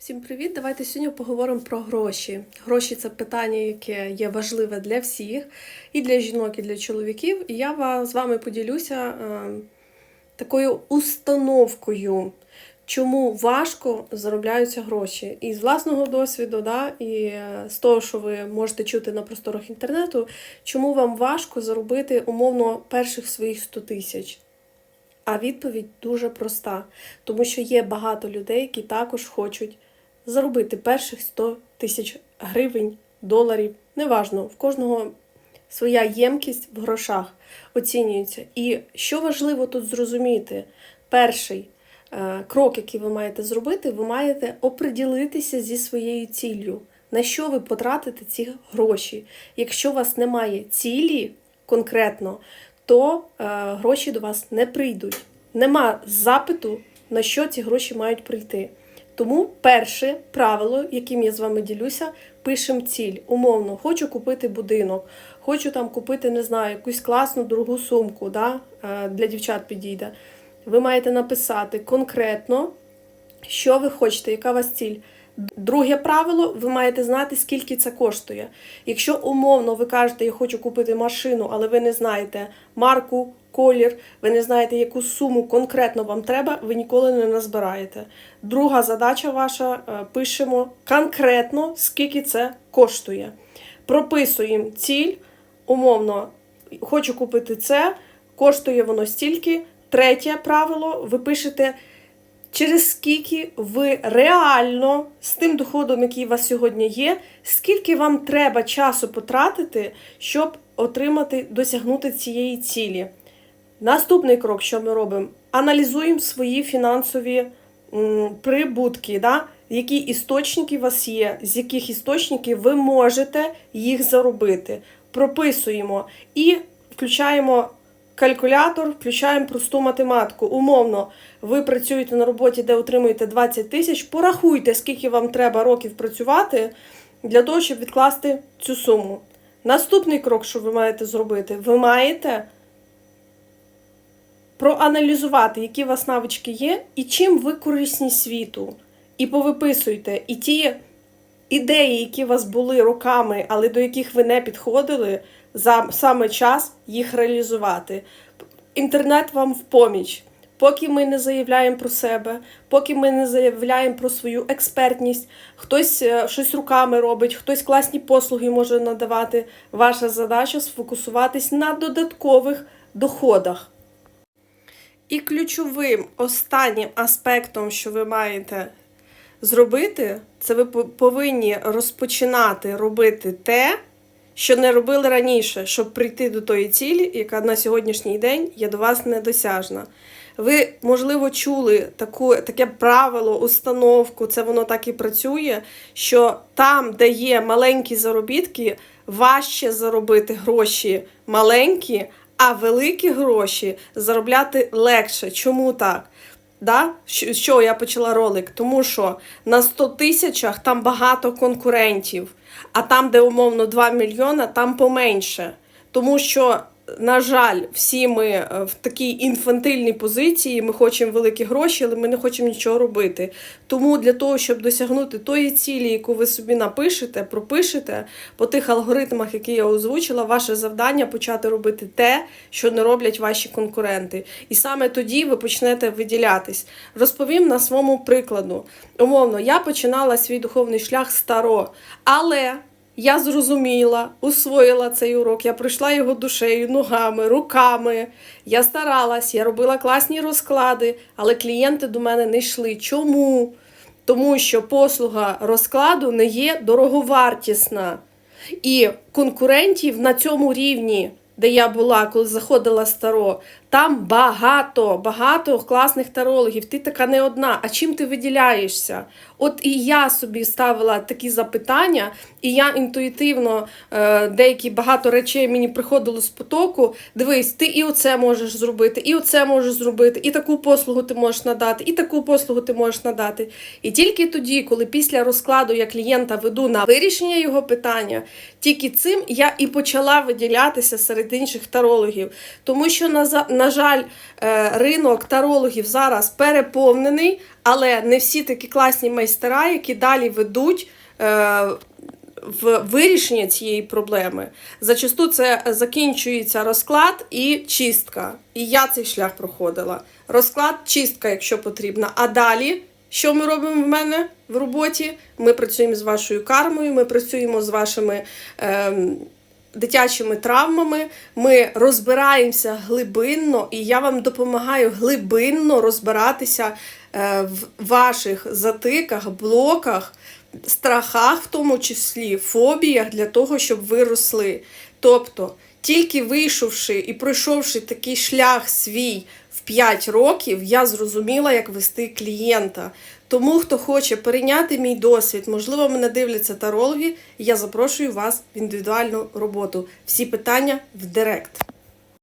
Всім привіт! Давайте сьогодні поговоримо про гроші. Гроші це питання, яке є важливе для всіх, і для жінок, і для чоловіків. І я з вами поділюся е, такою установкою, чому важко заробляються гроші. І з власного досвіду, да, і е, з того, що ви можете чути на просторах інтернету, чому вам важко заробити умовно перших своїх 100 тисяч. А відповідь дуже проста, тому що є багато людей, які також хочуть заробити перших 100 тисяч гривень, доларів. Неважно, в кожного своя ємкість в грошах оцінюється. І що важливо тут зрозуміти, перший е, крок, який ви маєте зробити, ви маєте оприділитися зі своєю ціллю. На що ви потратите ці гроші? Якщо у вас немає цілі конкретно, то е, гроші до вас не прийдуть. Нема запиту, на що ці гроші мають прийти. Тому перше правило, яким я з вами ділюся, пишемо ціль. Умовно, хочу купити будинок, хочу там купити, не знаю, якусь класну дорогу сумку, да? е, для дівчат підійде. Ви маєте написати конкретно, що ви хочете, яка у вас ціль. Друге правило, ви маєте знати, скільки це коштує. Якщо умовно ви кажете, я хочу купити машину, але ви не знаєте марку, колір, ви не знаєте, яку суму конкретно вам треба, ви ніколи не назбираєте. Друга задача ваша е, пишемо конкретно, скільки це коштує. Прописуємо ціль, умовно, хочу купити це, коштує воно стільки. Третє правило, ви пишете через скільки ви реально з тим доходом, який у вас сьогодні є, скільки вам треба часу потратити, щоб отримати, досягнути цієї цілі. Наступний крок, що ми робимо? Аналізуємо свої фінансові прибутки, да? які істочники у вас є, з яких істочників ви можете їх заробити. Прописуємо і включаємо калькулятор, включаємо просту математику. Умовно, ви працюєте на роботі, де отримуєте 20 тисяч, порахуйте, скільки вам треба років працювати для того, щоб відкласти цю суму. Наступний крок, що ви маєте зробити, ви маєте проаналізувати, які у вас навички є, і чим ви корисні світу. І повиписуйте, і ті ідеї, які у вас були роками, але до яких ви не підходили, за саме час їх реалізувати. Інтернет вам в поміч. Поки ми не заявляємо про себе, поки ми не заявляємо про свою експертність, хтось е, щось руками робить, хтось класні послуги може надавати. Ваша задача сфокусуватись на додаткових доходах. І ключовим останнім аспектом, що ви маєте зробити, це ви повинні розпочинати робити те, що не робили раніше, щоб прийти до тої цілі, яка на сьогоднішній день є до вас недосяжна. Ви, можливо, чули таку, таке правило, установку, це воно так і працює, що там, де є маленькі заробітки, важче заробити гроші маленькі, а великі гроші заробляти легше. Чому так? Да? Що- я почала ролик? Тому що на 100 тисячах там багато конкурентів, а там, де умовно 2 мільйона, там поменше. Тому що, на жаль, всі ми е, в такій інфантильній позиції, ми хочемо великі гроші, але ми не хочемо нічого робити. Тому для того, щоб досягнути тої цілі, яку ви собі напишете, пропишете по тих алгоритмах, які я озвучила, ваше завдання почати робити те, що не роблять ваші конкуренти. І саме тоді ви почнете виділятись. Розповім на своєму прикладу. Умовно, я починала свій духовний шлях старо, але я зрозуміла, усвоїла цей урок, я пройшла його душею, ногами, руками. Я старалась, я робила класні розклади, але клієнти до мене не йшли. Чому? Тому що послуга розкладу не є дороговартісна. І конкурентів на цьому рівні, де я була, коли заходила старо, там багато, багато класних тарологів. Ти така не одна. А чим ти виділяєшся? От і я собі ставила такі запитання, і я інтуїтивно е, деякі багато речей мені приходило з потоку. Дивись, ти і оце можеш зробити, і оце можеш зробити, і таку послугу ти можеш надати, і таку послугу ти можеш надати. І тільки тоді, коли після розкладу я клієнта веду на вирішення його питання, тільки цим я і почала виділятися серед інших тарологів. Тому що на, на жаль, е, ринок тарологів зараз переповнений, але не всі такі класні майстера, які далі ведуть. е, В вирішення цієї проблеми зачасту це закінчується розклад і чистка. І я цей шлях проходила. Розклад, чистка, якщо потрібна. А далі, що ми робимо в мене в роботі? Ми працюємо з вашою кармою, ми працюємо з вашими ем, дитячими травмами. Ми розбираємося глибинно, і я вам допомагаю глибинно розбиратися е, в ваших затиках, блоках, страхах, в тому числі фобіях, для того, щоб ви росли. Тобто, тільки вийшовши і пройшовши такий шлях свій в 5 років, я зрозуміла, як вести клієнта. Тому, хто хоче перейняти мій досвід, можливо, мене дивляться тарологи, я запрошую вас в індивідуальну роботу. Всі питання в директ.